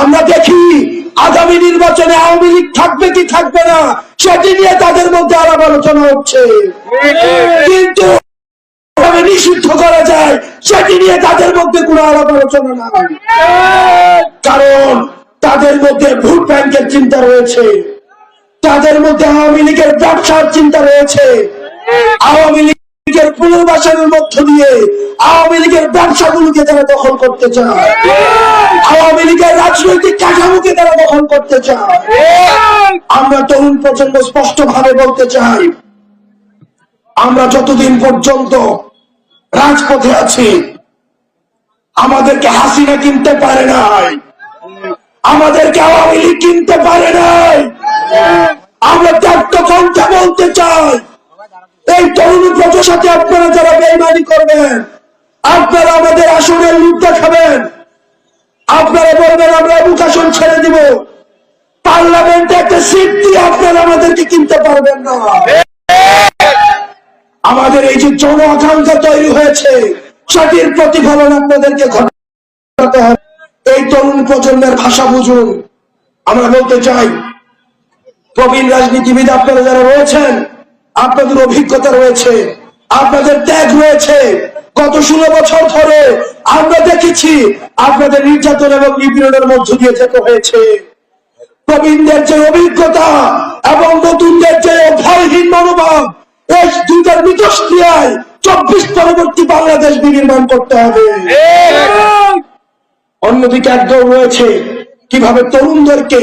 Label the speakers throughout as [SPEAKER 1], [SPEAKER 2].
[SPEAKER 1] আমরা দেখি আগামী নির্বাচনে আওয়ামী লীগ থাকবে কি থাকবে না, সেটি নিয়ে তাদের মধ্যে আলাপ আলোচনা হচ্ছে। কিন্তু নিষিদ্ধ করা যায়, সেটি নিয়ে তাদের মধ্যে কোনো আলাপ আলোচনা নাই কারণ তাদের মধ্যে ভোট ব্যাংকের চিন্তা রয়েছে। তাদের মধ্যে আওয়ামী লীগের ব্যবসার চিন্তা রয়েছে। আওয়ামী লীগের পুনর্বাসনের মধ্য দিয়ে আওয়ামী লীগের ব্যবসাগুলোকে তারা দখল করতে চায়। আওয়ামী লীগের রাজনৈতিক কাঠামোকে তারা দখল করতে চায়। আমরা তরুণ প্রজন্ম স্পষ্ট ভাবে বলতে চাই, আমরা যতদিন পর্যন্ত রাজপথে আছি, আমাদেরকে হাসিনা কিনতে পারে নাই, আমাদেরকে আওয়ামী লীগ কিনতে পারে নাই। আমরা ত্যাগ কণ্ঠে বলতে চাই। এই তরুণ প্রজার সাথে আপনারা যারা বেইমানি করবেন, আপনারা আমাদের আসনের রূপ দেখাবেন। আপনারা বলবেন, আমরা অবকাশন ছেড়ে দিব। পার্লামেন্টে একটা সিট দিয়ে আপনারা আমাদেরকে কিনতে পারবেন না। আমাদের এই যে জন আকাঙ্ক্ষা তৈরি হয়েছে সেটির প্রতিফলন আপনাদেরকে ঘটাতে হবে। এই তরুণ প্রজন্মের ভাষা বুঝুন। আমরা বলতে চাই, প্রবীণ রাজনীতিবিদ আপনারা যারা রয়েছেন আপনাদের অভিজ্ঞতা রয়েছে, আপনাদের ত্যাগ রয়েছে। গত ষোলো বছর ধরে আমরা দেখেছি আপনাদের নির্যাতন এবং নিপীড়নের মধ্য দিয়ে যেতে হয়েছে। প্রবীণদের যে অভিজ্ঞতা এবং নতুনদের যে ভয়হীন মনোভাব, এই দুইটার মিথস্ক্রিয়ায় চব্বিশ পরবর্তী বাংলাদেশ বিনির্মাণ করতে হবে। অন্যদিকে একদল রয়েছে, কীভাবে তরুণদেরকে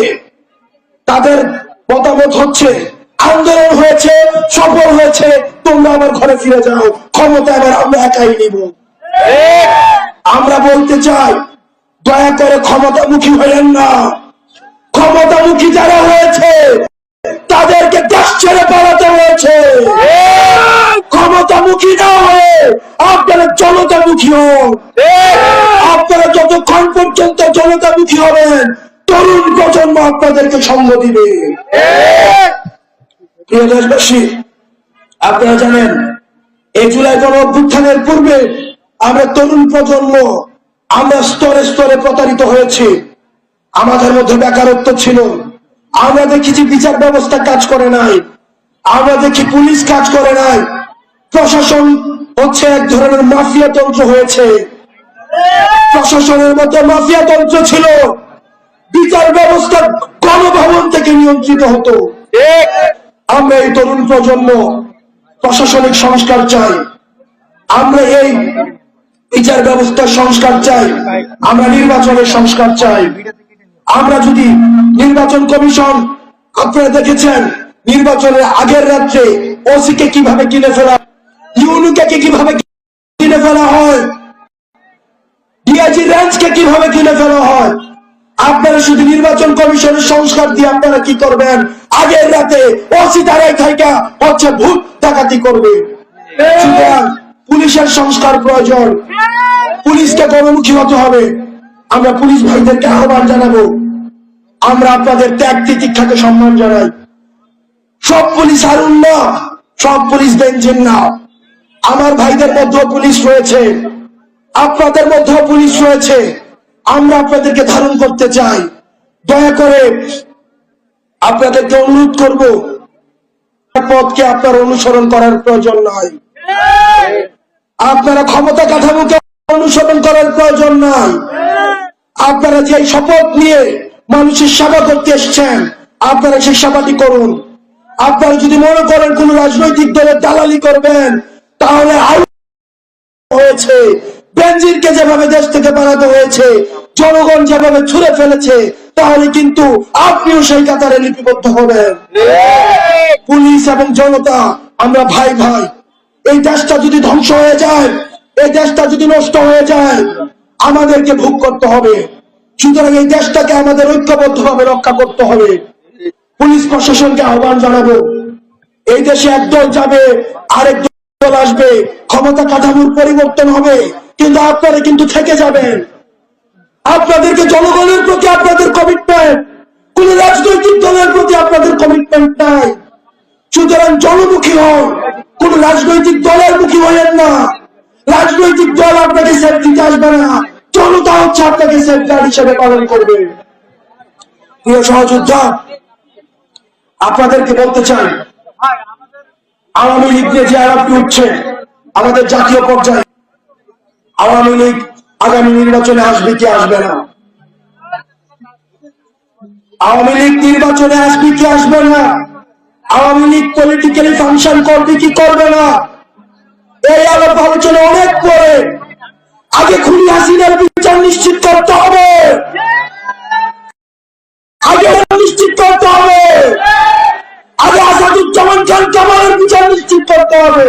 [SPEAKER 1] তাদের মতামত হচ্ছে আন্দোলন হয়েছে, সফল হয়েছে, তোমরা আমার ঘরে ফিরে যাও ক্ষমতা আবার আমরা একাই নিব। আমরা বলতে চাই, দয়া করে ক্ষমতা ক্ষমতামুখী হলেন না। ক্ষমতামুখী যারা হয়েছে, তাদেরকে দেশ ছেড়ে পালাতে হয়েছে। ক্ষমতামুখী না হয়ে আপনারা জনতামুখী হন। আপনারা যতক্ষণ পর্যন্ত জনতামুখী হবেন, তরুণ প্রজন্ম আপনাদেরকে সঙ্গ দিবে। প্রিয় দেশবাসী, আপনারা জানেন, এই জুলাই গণ অভ্যুত্থানের পূর্বে আমরা তরুণ প্রজন্ম, আমরা স্তরে স্তরে প্রতারিত হয়েছি। আমাদের মধ্যে বেকারত্ব ছিল। আমরা দেখেছি বিচার ব্যবস্থা কাজ করে নাই। আমরা দেখি পুলিশ কাজ করে নাই। প্রশাসন হচ্ছে এক ধরনের মাফিয়া তন্ত্র হয়েছে। প্রশাসনের মধ্যে মাফিয়া তন্ত্র ছিল। বিচার ব্যবস্থা গণভবন থেকে নিয়ন্ত্রিত হতো। আমরা এই তরুণ প্রজন্ম প্রশাসনিক সংস্কার চাই। আমরা এই বিচার ব্যবস্থার সংস্কার চাই। আমরা নির্বাচনের সংস্কার চাই। আমরা যদি নির্বাচন কমিশন, আপনারা দেখেছেন, নির্বাচনের আগের রাত্রে ওসিকে কীভাবে কিনে ফেলা, ইউনুকে কীভাবে কিনে ফেলা হয়, ডিআইজি রেঞ্জকে কীভাবে কিনে ফেলা হয় আপনারা শুধু নির্বাচন কমিশনের সংস্কার দিয়ে আপনারা কি করবেন? আগের রাতে ওসি দাঁড়ায় থাকা হচ্ছে ভূত ডাকাতি করবে। পুলিশের সংস্কার প্রয়োজন। পুলিশকে গণমুখী হতে হবে। আমরা পুলিশ ভাইদেরকে আহ্বান জানাব। আমরা আপনাদের ত্যাগ তিতিক্ষাকে সম্মান জানাই। সব পুলিশ হারুন না, সব পুলিশ বেঞ্চেন না। আমার ভাইদের মধ্যেও পুলিশ রয়েছে। আপনাদের মধ্যেও পুলিশ রয়েছে। আমরা আপনাদেরকে ধারণ করতে চাই। দয়া করে আপনাদেরকে অনুরোধ করব পথকে আপনার অনুসরণ করার প্রয়োজন নয় আপনারা ক্ষমতা কাঠামোকে অনুসরণ করার প্রয়োজন নাই। আপনারা যে শপথ নিয়ে মানুষের সেবা করতে এসছেন, আপনারা সেই সেবাটি করুন। আপনারা যদি মনে করেন কোন রাজনৈতিক দলের দালালি করবেন, তাহলে হয়েছে। বেনজিরকে যেভাবে দেশ থেকে বানাতে হয়েছে, জনগণ যেভাবে ছুড়ে ফেলেছে, তাহলে কিন্তু আপনিও সেই কাতারে লিপিবদ্ধ হবেন। পুলিশ এবং জনতা, আমরা ভাই ভাই, এই দেশটা যদি ধ্বংস হয়ে যায়, এই দেশটা যদি নষ্ট হয়ে যায়, আমাদেরকে ভোগ করতে হবে। সুতরাং এই দেশটাকে আমাদের ঐক্যবদ্ধ ভাবে রক্ষা করতে হবে। পুলিশ প্রশাসনকে আহ্বান জানাব। এই দেশে একদল যাবে, আরেক দল আসবে, ক্ষমতা কাঠামোর পরিবর্তন হবে। কিন্তু আপনারা কিন্তু থেকে যাবেন। আপনাদেরকে জনগণের প্রতি আপনাদের কমিটমেন্ট কোন রাজনৈতিক দলের প্রতি আপনাদের কমিটমেন্ট নাই। সুতরাং জনমুখী হন, কোন রাজনৈতিক দলের মুখী হইয়েন না। রাজনৈতিক দল আপনাকে সেফ দিতে আসবে না, জনতা হচ্ছে আপনাকে সেফ গার্ড হিসেবে পালন করবে। প্রিয় সহযোদ্ধা, আপনাদেরকে বলতে চাই, আওয়ামী লীগ যে আলাপটি উঠছে, আমাদের জাতীয় পর্যায়ে আওয়ামী লীগ আগামী নির্বাচনে আসবে কি আসবে না? আওয়ামী লীগ নির্বাচনে আসবে কি আসবে না? আওয়ামী লীগ পলিটিক্যালি ফাংশন করবে কি করবে না? এই আলাপ আলোচনা অনেক পরে। আগে খুনি হাসিনার বিচার নিশ্চিত করতে হবে। আগে নিশ্চিত করতে হবে। আগে আসাদুজ্জামান খান কামালের বিচার নিশ্চিত করতে হবে।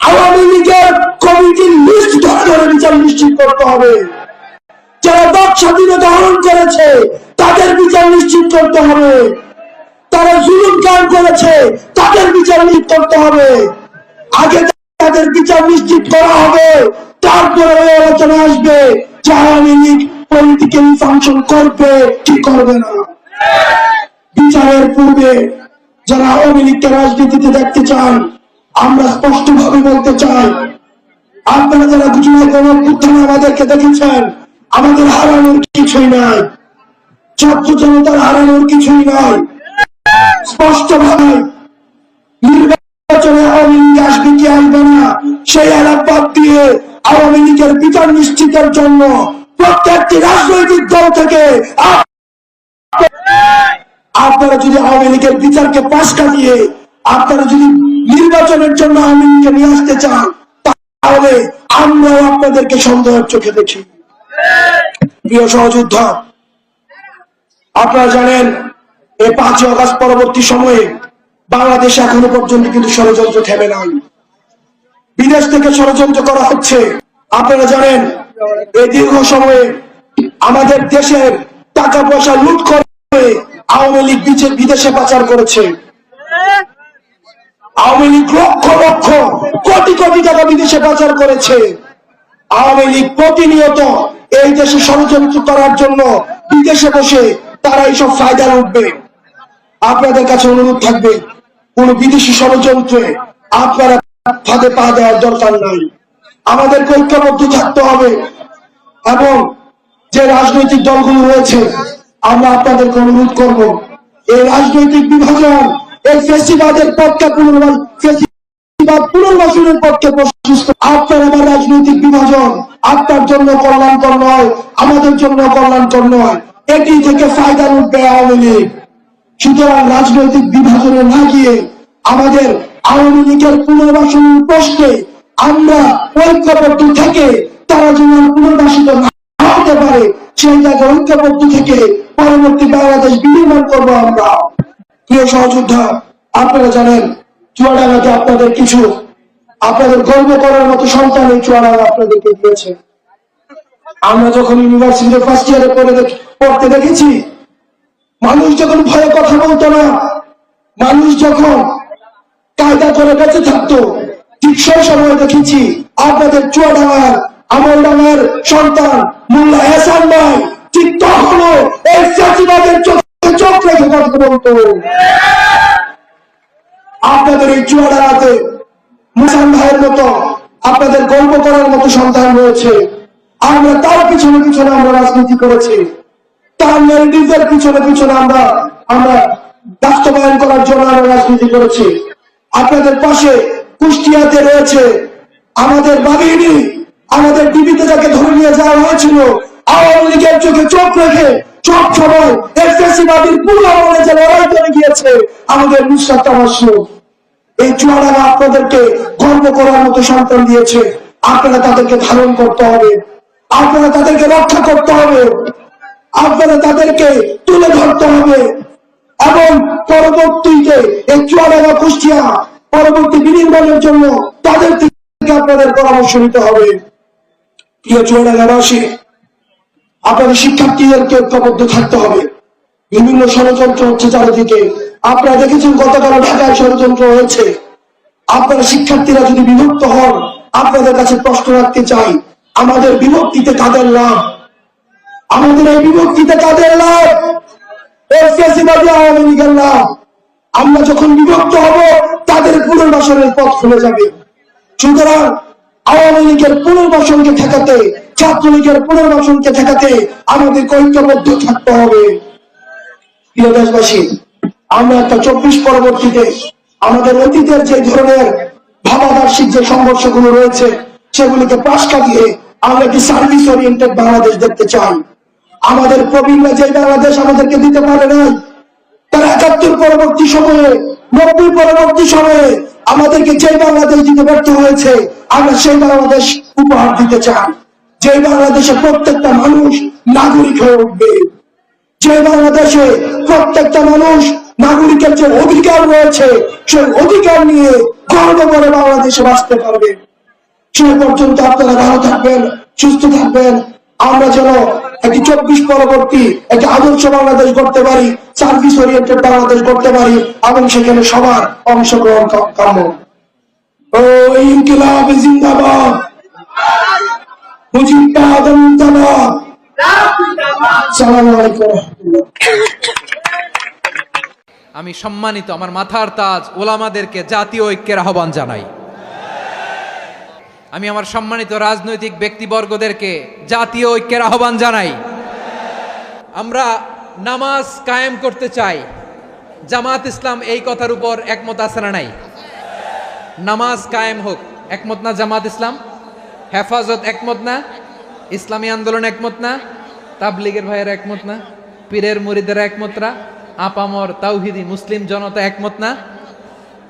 [SPEAKER 1] আওয়ামী লীগের কমিটির লিস্ট ধরে ধরে বিচার নিশ্চিত করতে হবে। যারা বাক স্বাধীনতা হরণ করেছে, তাদের বিচার নিশ্চিত করতে হবে। তারা জুলুম কাম করেছে, তাদের বিচার নিশ্চিত করতে হবে। আগে তাদের বিচার নিশ্চিত করা হবে, তারপরে ওই আলোচনা আসবে যে আওয়ামী লীগ পলিটিক্যালি ফাংশন করবে কি করবে না। বিচারের পূর্বে যারা আওয়ামী লীগকে রাজনীতিতে দেখতে চান আমরা স্পষ্ট ভাবে বলতে চাই, আপনারা যারা গুজরাট গণঅভ্যুত্থানে আমাদেরকে দেখেছেন, আমাদের হারানোর কিছুই নাই। ছাত্র জনতার হারানোর কিছুই নাই। স্পষ্ট ভাবে নির্বাচনে আওয়ামী লীগ আসবে কি আসবে না, সেই আলাপ দিয়ে আওয়ামী লীগের বিচার নিশ্চিতের জন্য প্রত্যেকটি রাজনৈতিক দল থেকে আপ- আপনারা যদি আওয়ামী লীগের বিচারকে পাশ কাটিয়ে, আপনারা যদি নির্বাচনের জন্য লীগকে নিয়ে আসতে চান তাহলে আমরাও আপনাদেরকে সন্দেহের চোখে দেখি। প্রিয় সহযোদ্ধা, আপনারা জানেন, এই পাঁচই অগাস্ট পরবর্তী সময়ে বাংলাদেশে এখনও পর্যন্ত কিন্তু ষড়যন্ত্র থেমে নাই। বিদেশ থেকে ষড়যন্ত্র করা হচ্ছে। আপনারা জানেন, এই দীর্ঘ সময়ে আমাদের দেশের টাকা পয়সা লুট করে আওয়ামী লীগ বিদেশে পাচার করেছে। আওয়ামী লীগ লক্ষ লক্ষ কোটি কোটি টাকা বিদেশে পাচার করেছে। আওয়ামী লীগ প্রতিনিয়ত এই দেশে ষড়যন্ত্র করার জন্য বিদেশে বসে তারা এইসব ফায়দা উঠবে আপনাদের কাছে অনুরোধ থাকবে, কোন বিদেশি ষড়যন্ত্রে আপনারা ফাঁদে পা দেওয়ার দরকার নাই। আমাদের ঐক্যবদ্ধ থাকতে হবে এবং যে রাজনৈতিক দলগুলো রয়েছে, আমরা আপনাদেরকে অনুরোধ করব, এই রাজনৈতিক বিভাজন এই ফেস্টিভালের পক্ষে পুনর্বার ফেস্টিভাল পুনর্বাসনের পক্ষে প্রশস্ত। আপনার আমার রাজনৈতিক বিভাজন, আপনার জন্য কল্যাণকর নয়, আমাদের জন্য কল্যাণকর নয়। এটি থেকে ফায়দা উঠবে আওয়ামী লীগ। সুতরাং রাজনৈতিক বিভাজনে না গিয়ে আমাদের আওয়ামী লীগের পুনর্বাসন প্রশ্নে আমরা ঐক্যবদ্ধ থেকে তারা যেন পুনর্বাসিত না হতে পারে, সেই জায়গায় ঐক্যবদ্ধ থেকে পরবর্তী বাংলাদেশ বিনির্মাণ করব আমরা। প্রিয় সহযোদ্ধা, আপনারা জানেন চুয়াডাঙ্গাতে আপনাদের কিছু, আপনাদের গর্ব করার মতো সন্তান এই চুয়াডাঙ্গা আপনাদেরকে দিয়েছে। আমরা যখন ইউনিভার্সিটিতে ফার্স্ট ইয়ারে পড়ে পড়তে দেখেছি, মানুষ যখন ভয়ে কথা বলতো না, মানুষ যখন কায়দা করে বেঁচে থাকতো, ঠিক সেই সময় দেখেছি আপনাদের চুয়াডাঙ্গার আমলডাঙ্গার সন্তান মোল্লা এহসান ভাই, ঠিক তখনও এই চাষিবাদের চোখে রেখে কথা বলতো, আপনাদের এই চুয়াডাঙ্গাতে মুসান ভাইয়ের মতো, আপনাদের গল্প করার মতো সন্তান রয়েছে। আমরা তার পিছনে পিছনে আমরা রাজনীতি করেছি। তার ন্যারেটিভের পিছনে পিছনে আমরা আমরা বাস্তবায়ন করার জন্য আমরা রাজনীতি করেছি। আপনাদের পাশে কুষ্টিয়াতে রয়েছে আমাদের বাগিনী আমাদের টিভিতে যাকে ধরে নিয়ে যাওয়া হয়েছিল, আওয়ামী লীগের চোখে চোখ রেখে আপনাদেরকে গর্ব করার মতো সন্তান দিয়েছে। আপনারা তাদেরকে ধারণ করতে হবে, আপনারা তাদেরকে রক্ষা করতে হবে, আপনারা তাদেরকে তুলে ধরতে হবে। এবং পরবর্তীতে এই চুয়াডাঙ্গা কুষ্টিয়া পরবর্তী বিনির্মাণের জন্য তাদের থেকে আপনাদের পরামর্শ নিতে হবে। প্রিয় চুয়াডাঙ্গাবাসী আপনাদের শিক্ষার্থীদেরকে ঐক্যবদ্ধ থাকতে হবে। বিভিন্ন ষড়যন্ত্র হচ্ছে চারিদিকে। আপনারা দেখেছেন গতকাল ঢাকায় ষড়যন্ত্র হয়েছে। আপনারা শিক্ষার্থীরা যদি বিভক্ত হন, আপনাদের কাছে প্রশ্ন রাখতে চাই, আমাদের বিভক্তিতে কাদের লাভ? আমাদের এই বিভক্তিতে লীগের লাভ? আমরা যখন বিভক্ত হব, তাদের পুনর্বাসনের পথ খুলে যাবে। সুতরাং আওয়ামী লীগের পুনর্বাসনকে ঠেকাতে ছাত্রলীগের পুনর্বাসনকে ঠেকাতে আমাদের ঐক্যবদ্ধ থাকতে হবে। প্রিয় দেশবাসী, আমরা একটা চব্বিশ পরবর্তীতে আমাদের অতীতের যে ধরনের ভাবাদর্শিক যে সংঘর্ষগুলো রয়েছে, সেগুলিকে পাশ কাটিয়ে আমরা একটি সার্ভিস ওরিয়েন্টেড বাংলাদেশ দেখতে চাই। আমাদের প্রবীণরা যে বাংলাদেশ আমাদেরকে দিতে পারে নাই, তারা একাত্তর পরবর্তী সময়ে, নব্বই পরবর্তী সময়ে আমাদেরকে যে বাংলাদেশ দিতে ব্যর্থ হয়েছে, আমরা সেই বাংলাদেশ উপহার দিতে চাই। যে বাংলাদেশে প্রত্যেকটা মানুষ নাগরিক হয়ে উঠবে, যে বাংলাদেশে প্রত্যেকটা মানুষ নাগরিকের যে অধিকার রয়েছে, সেই অধিকার নিয়ে গর্ব করে বাংলাদেশে বাঁচতে পারবে। সে পর্যন্ত আপনারা ভালো থাকবেন, সুস্থ থাকবেন। আমরা যেন একটি চব্বিশ পরবর্তী একটি আদর্শ বাংলাদেশ করতে পারি সার্ভিস ওরিয়েন্টেড বাংলাদেশ করতে পারি এবং সেখানে সবার অংশগ্রহণ কাম্য। ও ইনকিলাব জিন্দাবাদ।
[SPEAKER 2] আমি সম্মানিত আমার মাথার তাজ ওলামাদেরকে জাতীয় ঐক্যের আহ্বান জানাই। আমি আমার সম্মানিত রাজনৈতিক ব্যক্তিবর্গদেরকে জাতীয় ঐক্যের আহ্বান জানাই। আমরা নামাজ কায়েম করতে চাই। জামাত ইসলাম এই কথার উপর একমত আছে না নাই? নামাজ কায়েম হোক, একমত না জামাত ইসলাম? হেফাজত একমত না? ইসলামী আন্দোলন একমত না? তাবলিগের ভাইয়ের একমত না? পীরের মুরিদের একমত না? আপামর তাওহিদি মুসলিম জনতা একমত না?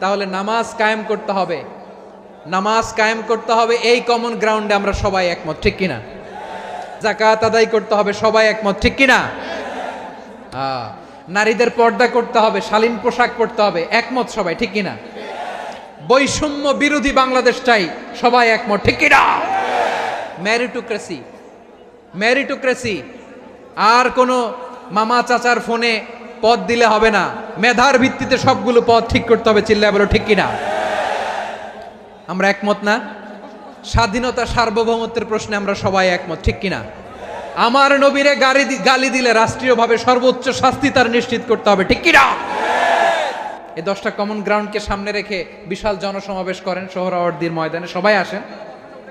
[SPEAKER 2] তাহলে নামাজ কায়েম করতে হবে। নামাজ কায়েম করতে হবে এই কমন গ্রাউন্ডে আমরা সবাই একমত, ঠিক কিনা? জাকাত আদায় করতে হবে, সবাই একমত, ঠিক কিনা? নারীদের পর্দা করতে হবে, শালীন পোশাক পরতে হবে, একমত সবাই, ঠিক কিনা? বৈষম্য বিরোধী বাংলাদেশ চাই সবাই একমত, ঠিক কিনা? ম্যারিটোক্রেসি ম্যারিটোক্রেসি আর কোনো মামা চাচার ফোনে পদ দিলে হবে না। মেধার ভিত্তিতে সবগুলো পদ ঠিক করতে হবে, চিল্লায় বলো, ঠিক কিনা? আমরা একমত না? স্বাধীনতা সার্বভৌমত্বের প্রশ্নে আমরা সবাই একমত, ঠিক কিনা? আমার নবীরে গাড়ি গালি দিলে রাষ্ট্রীয়ভাবে সর্বোচ্চ শাস্তি তার নিশ্চিত করতে হবে, ঠিক কিনা? এই দশটা কমন গ্রাউন্ডকে সামনে রেখে বিশাল জনসমাবেশ করেন সোহরাওয়ার্দির ময়দানে, সবাই আসেন।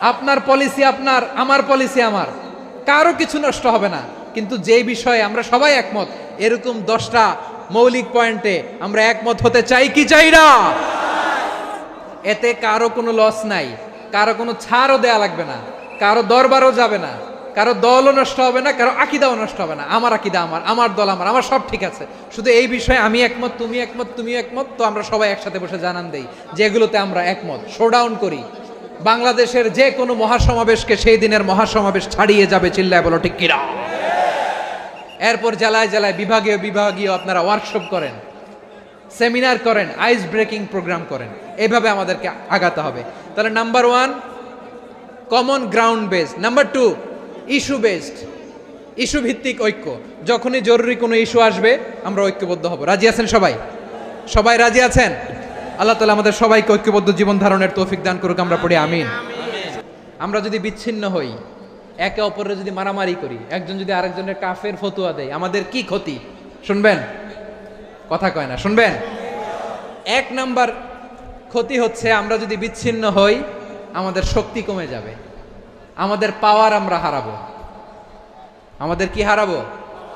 [SPEAKER 2] আপনার পলিসি আপনার, আমার পলিসি আমার। কারও কিছু নষ্ট হবে না। কিন্তু যে বিষয়ে আমরা সবাই একমত, এরকম দশটা মৌলিক পয়েন্টে আমরা একমত হতে চাই কি চাই না? এতে কারও কোনো লস নাই। কারও কোনো ছাড়ও দেয়া লাগবে না। কারও দরবারও যাবে না। কারও দলও নষ্ট হবে না, কারও আকিদাও নষ্ট হবে না। আমার আকিদা আমার আমার দল আমার আমার সব ঠিক আছে। শুধু এই বিষয়ে আমি একমত, তুমি একমত তুমি একমত, তো আমরা সবাই একসাথে বসে জানান দেই। যেগুলোতে আমরা একমত। শোডাউন করি। বাংলাদেশের যে কোনো মহাসমাবেশকে সেই দিনের মহাসমাবেশ ছাড়িয়ে যাবে চিল্লায় বলো, ঠিক কিরা এরপর জেলায় জেলায় বিভাগীয় বিভাগীয় আপনারা ওয়ার্কশপ করেন সেমিনার করেন আইস ব্রেকিং প্রোগ্রাম করেন। এইভাবে আমাদেরকে আগাতে হবে। তাহলে number one common ground base number two issue based issue ভিত্তিক ঐক্য। যখনই জরুরি কোনো ইস্যু আসবে, আমরা ঐক্যবদ্ধ হব। রাজি আছেন সবাই? সবাই রাজি আছেন? আল্লাহ তালা আমাদের সবাইকে ঐক্যবদ্ধ জীবন ধারণের তৌফিক দান করুক আমরা পড়ি আমিন। আমরা যদি বিচ্ছিন্ন হই একে অপরের যদি মারামারি করি একজন যদি আরেকজনের কাফের ফতুয়া দেয় আমাদের কি ক্ষতি? শুনবেন? কথা কয় না শুনবেন? এক নাম্বার ক্ষতি হচ্ছে আমরা যদি বিচ্ছিন্ন হই আমাদের শক্তি কমে যাবে। আমাদের পাওয়ার আমরা হারাবো। আমাদের কি হারাবো?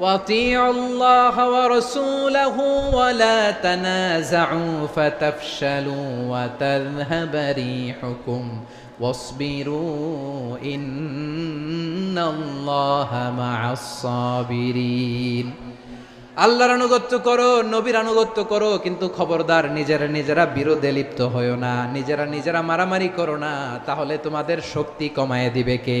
[SPEAKER 2] وَأَطِيعُوا اللَّهَ وَرَسُولَهُ وَلَا تَنَازَعُوا فَتَفْشَلُوا وَتَذْهَبَ رِيحُكُمْ وَاصْبِرُوا إِنَّ اللَّهَ مَعَ الصَّابِرِينَ আল্লাহর আনুগত্য করো নবীর আনুগত্য করো কিন্তু খবরদার নিজেরা নিজেরা বিরোধে লিপ্ত হয়েও না নিজেরা নিজেরা মারামারি করো না তাহলে তোমাদের শক্তি কমায় দিবে কে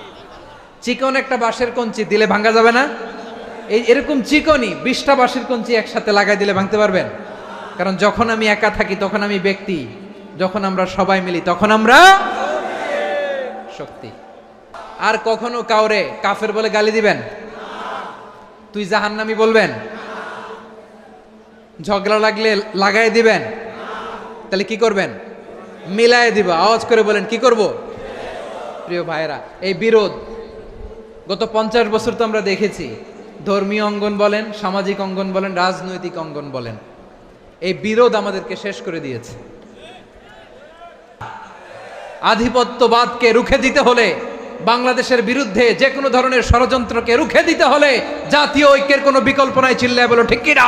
[SPEAKER 2] চিকন একটা বাঁশের কঞ্চি দিলে ভাঙা যাবে না? এই এরকম চিকনই বিশটা বাঁশের কঞ্চি একসাথে লাগাই দিলে ভাঙতে পারবেন? কারণ যখন আমি একা থাকি, তখন আমি ব্যক্তি। যখন আমরা সবাই মিলি, তখন আমরা শক্তি। আর কখনো কাউরে কাফের বলে গালি দিবেন? তুই জাহান্নামি বলবেন? ঝগড়া লাগলে লাগাই দিবেন? তাহলে কি করবেন? মিলায় দিব। আওয়াজ করে বলেন, কি করব? প্রিয় ভাইরা এই বিরোধ গত পঞ্চাশ বছর তো আমরা দেখেছি, ধর্মীয় অঙ্গন বলেন, সামাজিক অঙ্গন বলেন, রাজনৈতিক অঙ্গন বলেন। এই বিরোধ আমাদেরকে শেষ করে দিয়েছে। আধিপত্যবাদকে রুখে দিতে হলে, বাংলাদেশের বিরুদ্ধে যে কোনো ধরনের ষড়যন্ত্রকে রুখে দিতে হলে, জাতীয় ঐক্যের কোনো বিকল্প নাই, চিল্লায় বলো, ঠিক কিনা?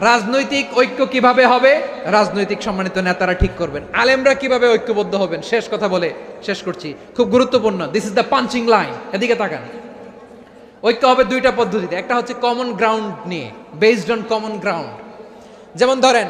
[SPEAKER 2] রাজনৈতিক ঐক্য কীভাবে হবে? রাজনৈতিক সম্মানিত নেতারা ঠিক করবেন। আলেমরা কীভাবে ঐক্যবদ্ধ হবেন? শেষ কথা বলে শেষ করছি। খুব গুরুত্বপূর্ণ this is the punching line এদিকে তাকান। ঐক্য হবে দুইটা পদ্ধতিতে। একটা হচ্ছে কমন গ্রাউন্ড নিয়ে বেসড অন কমন গ্রাউন্ড যেমন ধরেন